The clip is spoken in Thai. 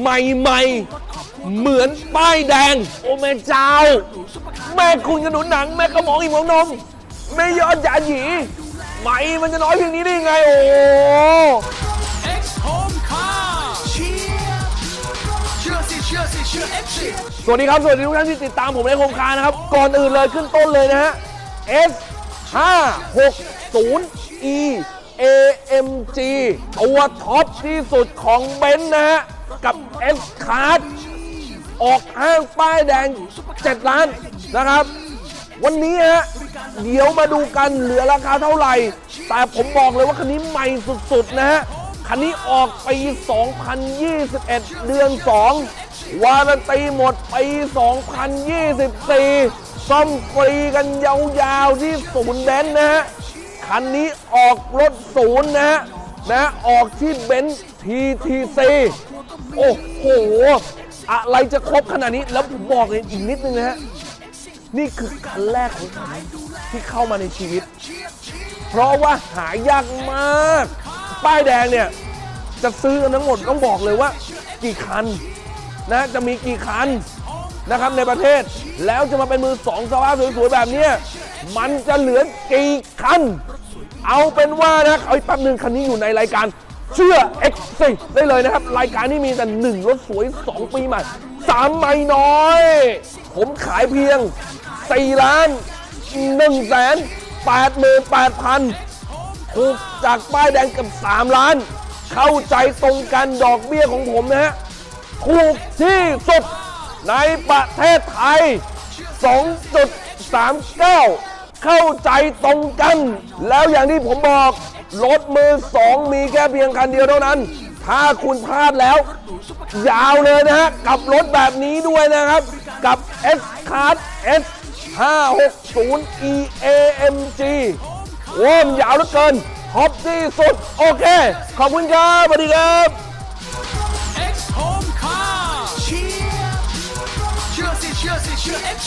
ใหม่ๆ เหมือนป้ายแดง โอแม่เจ้า แม่คุณกระหนุนหนัง แม่กระหมองอีกหมองนม แม่ยอดยาหยีไม่มันจะน้อยเพียงนี้ได้ยังไง โอ้ X Home Car เชียร์เชื่อสิเชื่อสิเชื่อ X สิสวัสดีครับ สวัสดีทุกท่านที่ติดตามผมในโครงการนะครับ ก่อนอื่นเลยขึ้นต้นเลยนะฮะ S 5 6 0 E AMG ตัวท็อปที่สุดของเบนซ์นะฮะ กับ S Card ออกห้างป้ายแดง 7 ล้านนะครับ วันนี้ฮะเดี๋ยวมาดูกันเหลือราคาเท่าไหร่ แต่ผมบอกเลยว่าคันนี้ใหม่สุดๆนะฮะคันนี้ออกปี 2021 เดือน 2 วารันตีหมดปี 2024 ซ่อมฟรีกันยาวๆที่ศูนย์เบนนะฮะ คันนี้ออกรถศูนย์นะฮะ นะออกที่เบนซ์ TTC โอ้โห อะไรจะครบขนาดนี้ แล้วผมบอกเลยอีกนิดนึงนะฮะ นี่คือคันแรกของผมที่เข้ามาในชีวิต เพราะว่าหายากมาก ป้ายแดงเนี่ย จะซื้อกันทั้งหมดต้องบอกเลยว่า กี่คันนะจะมีกี่คันนะครับในประเทศแล้วจะมาเป็นมือสองสภาพสวยๆแบบนี้มันจะเหลือกี่คัน เอาเป็นว่านะเอาอีกแป๊บหนึ่งคันนี้อยู่ในรายการเชื่อ X ได้เลยนะครับ รายการนี้มีแต่หนึ่งรถสวย 2 ปีใหม่สามใบน้อย ผมขายเพียง 4 ล้าน1แสน8 8 0 0 0ถูกจากป้ายแดงกับ 3 ล้าน เข้าใจตรงกันดอกเบี้ยของผมนะฮะถูกที่สุดในประเทศไทย 2.39 เข้าใจตรงกัน แล้วอย่างที่ผมบอก รถมือสองมีแค่เพียงคันเดียวเท่านั้น ถ้าคุณพลาดแล้ว ยาวเลยนะฮะ กับรถแบบนี้ด้วยนะครับ กับ S Card S 560 E AMG โอ้มยาวเหลือเกินท็อปที่สุด โอเค ขอบคุณครับสวัสดีครับ X Home Car เชื่อสิเชื่อสิเชื่อ X